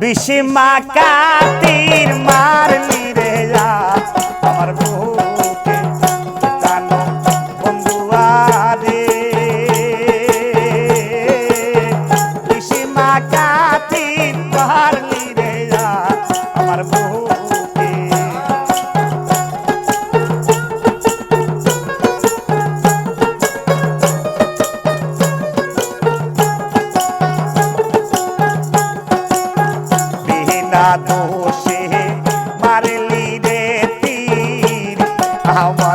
বিষমা কাতির মারলি। বসে মারলি রে তীর। আমার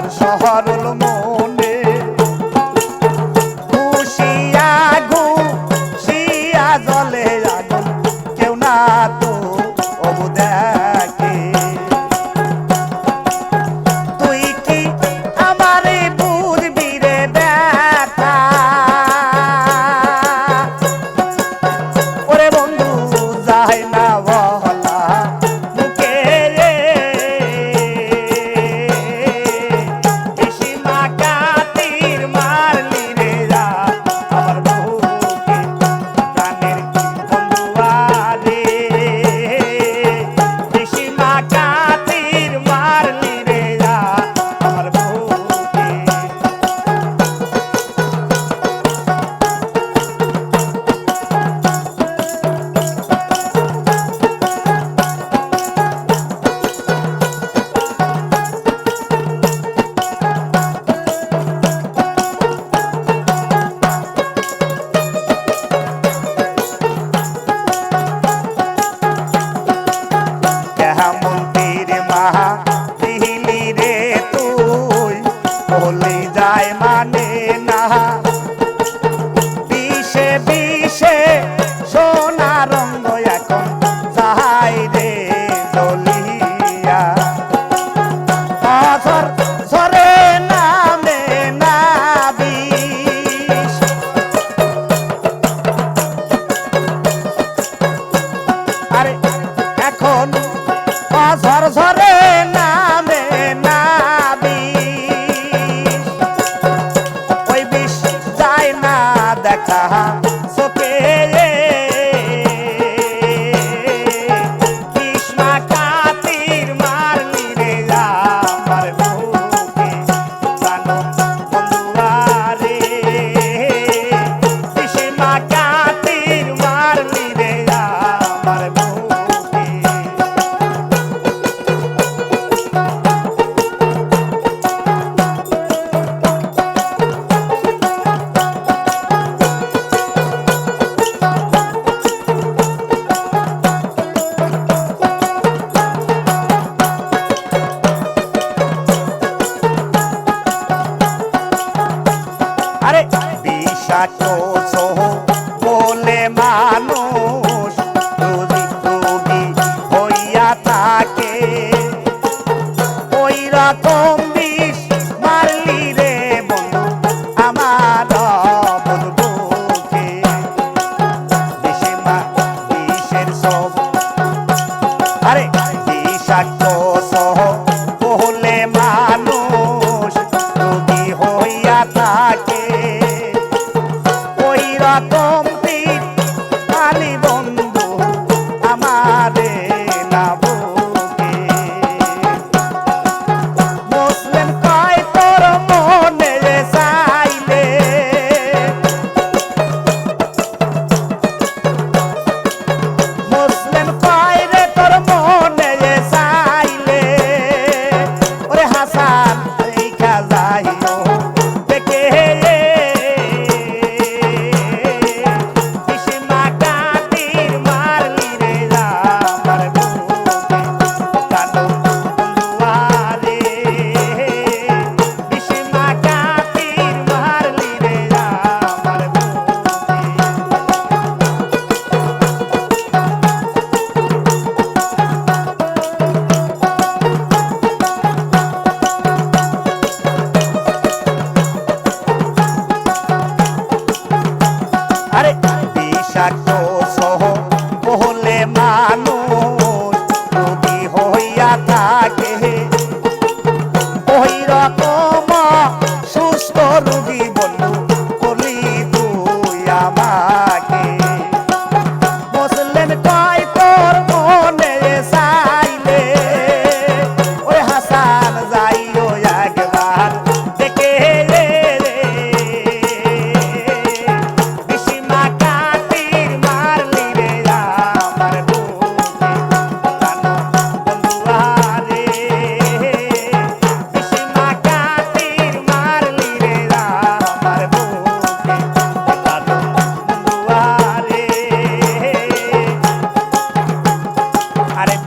Only. ha ha কাটো সহ বলে মানুষ তুমি তুমি হইয়া থাকে। ওই রকম বিষ মারলি রে বন্ধু আমার বন্ধুকে বিষে মা বিষের সব আরে বিষাক্ত stop on.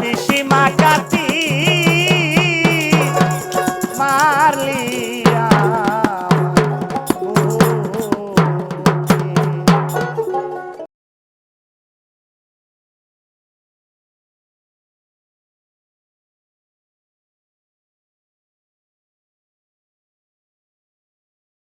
Mishima Kati.